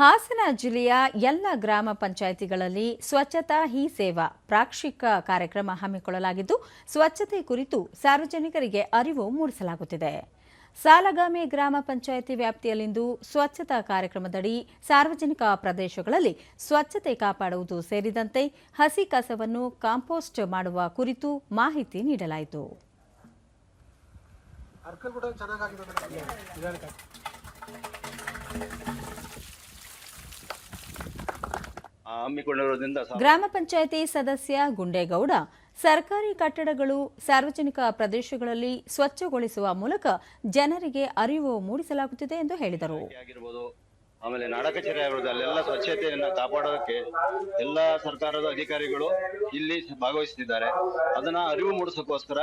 ಹಾಸನ ಜಿಲ್ಲೆಯ ಎಲ್ಲ ಗ್ರಾಮ ಪಂಚಾಯಿತಿಗಳಲ್ಲಿ ಸ್ವಚ್ಛತಾ ಹಿ ಸೇವಾ ಪ್ರಾಕ್ಷಿಕ ಕಾರ್ಯಕ್ರಮ ಹಮ್ಮಿಕೊಳ್ಳಲಾಗಿದ್ದು, ಸ್ವಚ್ಛತೆ ಕುರಿತು ಸಾರ್ವಜನಿಕರಿಗೆ ಅರಿವು ಮೂಡಿಸಲಾಗುತ್ತಿದೆ. ಸಾಲಗಾಮೆ ಗ್ರಾಮ ಪಂಚಾಯಿತಿ ವ್ಯಾಪ್ತಿಯಲ್ಲಿಂದು ಸ್ವಚ್ಛತಾ ಕಾರ್ಯಕ್ರಮದಡಿ ಸಾರ್ವಜನಿಕ ಪ್ರದೇಶಗಳಲ್ಲಿ ಸ್ವಚ್ಛತೆ ಕಾಪಾಡುವುದು ಸೇರಿದಂತೆ ಹಸಿ ಕಸವನ್ನು ಕಾಂಪೋಸ್ಟ್ ಮಾಡುವ ಕುರಿತು ಮಾಹಿತಿ ನೀಡಲಾಯಿತು. ಹಮ್ಮಿಕೊಂಡಿರೋದ್ರಿಂದ ಗ್ರಾಮ ಪಂಚಾಯಿತಿ ಸದಸ್ಯ ಗುಂಡೇಗೌಡ ಸರ್ಕಾರಿ ಕಟ್ಟಡಗಳು ಸಾರ್ವಜನಿಕ ಪ್ರದೇಶಗಳಲ್ಲಿ ಸ್ವಚ್ಛಗೊಳಿಸುವ ಮೂಲಕ ಜನರಿಗೆ ಅರಿವು ಮೂಡಿಸಲಾಗುತ್ತಿದೆ ಎಂದು ಹೇಳಿದರು. ಆಮೇಲೆ ನಾಡ ಕಚೇರಿ ಆಗಿರೋದು ಅಲ್ಲೆಲ್ಲ ಸ್ವಚ್ಛತೆಯನ್ನ ಕಾಪಾಡೋದಕ್ಕೆ ಎಲ್ಲ ಸರ್ಕಾರದ ಅಧಿಕಾರಿಗಳು ಇಲ್ಲಿ ಭಾಗವಹಿಸುತ್ತಿದ್ದಾರೆ ಅದನ್ನ ಅರಿವು ಮೂಡಿಸೋಕೋಸ್ಕರ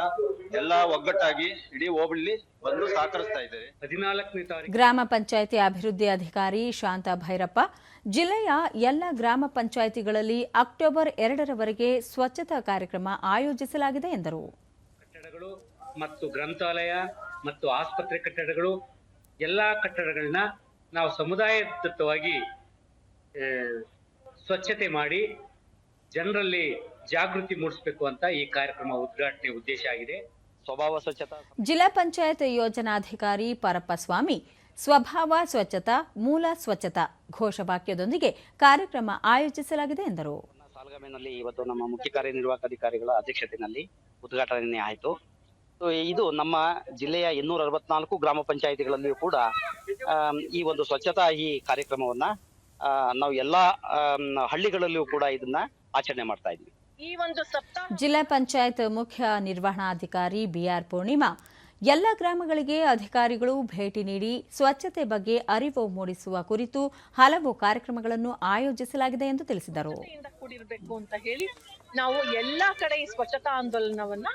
ಎಲ್ಲ ಒಗ್ಗಟ್ಟಾಗಿ ಇಡೀ ಹೋಬಳಿ ಬಂದು ಸಹಕರಿಸ್ತಾ ಇದ್ದಾರೆ ಹದಿನಾಲ್ಕನೇ ತಾರೀಕು. ಗ್ರಾಮ ಪಂಚಾಯಿತಿ ಅಭಿವೃದ್ಧಿ ಅಧಿಕಾರಿ ಶಾಂತ ಭೈರಪ್ಪ ಜಿಲ್ಲೆಯ ಎಲ್ಲ ಗ್ರಾಮ ಪಂಚಾಯಿತಿಗಳಲ್ಲಿ ಅಕ್ಟೋಬರ್ ಎರಡರವರೆಗೆ ಸ್ವಚ್ಛತಾ ಕಾರ್ಯಕ್ರಮ ಆಯೋಜಿಸಲಾಗಿದೆ ಎಂದರು. ಕಟ್ಟಡಗಳು ಮತ್ತು ಗ್ರಂಥಾಲಯ ಮತ್ತು ಆಸ್ಪತ್ರೆ ಕಟ್ಟಡಗಳು ಎಲ್ಲಾ ಕಟ್ಟಡಗಳನ್ನ ನಾವು ಸಮುದಾಯದತ್ತವಾಗಿ ಸ್ವಚ್ಛತೆ ಮಾಡಿ ಜನರಲ್ಲಿ ಜಾಗೃತಿ ಮೂಡಿಸಬೇಕು ಅಂತ ಈ ಕಾರ್ಯಕ್ರಮ ಉದ್ಘಾಟನೆ ಉದ್ದೇಶ ಆಗಿದೆ. ಸ್ವಭಾವ ಸ್ವಚ್ಛತಾ ಜಿಲ್ಲಾ ಪಂಚಾಯತ್ ಯೋಜನಾಧಿಕಾರಿ ಪರಪ್ಪ ಸ್ವಾಮಿ ಸ್ವಭಾವ ಸ್ವಚ್ಛತಾ ಮೂಲ ಸ್ವಚ್ಛತಾ ಘೋಷವಾಕ್ಯದೊಂದಿಗೆ ಕಾರ್ಯಕ್ರಮ ಆಯೋಜಿಸಲಾಗಿದೆ ಎಂದರು. ಸಾಲಗಾಮಿನಲ್ಲಿ ಇವತ್ತು ನಮ್ಮ ಮುಖ್ಯ ಕಾರ್ಯನಿರ್ವಾಹಕ ಅಧಿಕಾರಿಗಳ ಅಧ್ಯಕ್ಷತೆಯಲ್ಲಿ ಉದ್ಘಾಟನೆ ಆಯಿತು. ಇದು ನಮ್ಮ ಜಿಲ್ಲೆಯ ಇನ್ನೂರ ಅರವತ್ನಾಲ್ಕು ಗ್ರಾಮ ಪಂಚಾಯಿತಿಗಳಲ್ಲಿಯೂ ಕೂಡ ಈ ಒಂದು ಸ್ವಚ್ಛತಾ ಈ ಕಾರ್ಯಕ್ರಮವನ್ನ ಆ, ನಾವು ಎಲ್ಲಾ ಹಳ್ಳಿಗಳಲ್ಲಿಯೂ ಕೂಡ ಇದನ್ನ ಆಚರಣೆ ಮಾಡ್ತಾ ಇದ್ವಿ. ಈ ಒಂದು ಜಿಲ್ಲಾ ಪಂಚಾಯತ್ ಮುಖ್ಯ ನಿರ್ವಹಣಾಧಿಕಾರಿ ಬಿಆರ್ ಪೂರ್ಣಿಮಾ ಎಲ್ಲ ಗ್ರಾಮಗಳಿಗೆ ಅಧಿಕಾರಿಗಳು ಭೇಟಿ ನೀಡಿ ಸ್ವಚ್ಛತೆ ಬಗ್ಗೆ ಅರಿವು ಮೂಡಿಸುವ ಕುರಿತು ಹಲವು ಕಾರ್ಯಕ್ರಮಗಳನ್ನು ಆಯೋಜಿಸಲಾಗಿದೆ ಎಂದು ತಿಳಿಸಿದರು. ಅಂತ ಹೇಳಿ ನಾವು ಎಲ್ಲಾ ಕಡೆ ಈ ಸ್ವಚ್ಛತಾ ಆಂದೋಲನವನ್ನ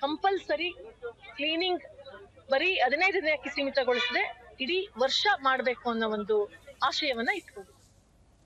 ಕಂಪಲ್ಸರಿ ಕ್ಲೀನಿಂಗ್ ಬರೀ ಹದಿನೈದು ದಿನಕ್ಕೆ ಸೀಮಿತಗೊಳಿಸದೆ ಇಡೀ ವರ್ಷ ಮಾಡಬೇಕು ಅನ್ನೋ ಒಂದು ಆಶಯವನ್ನ ಇಟ್ಕೊಂಡು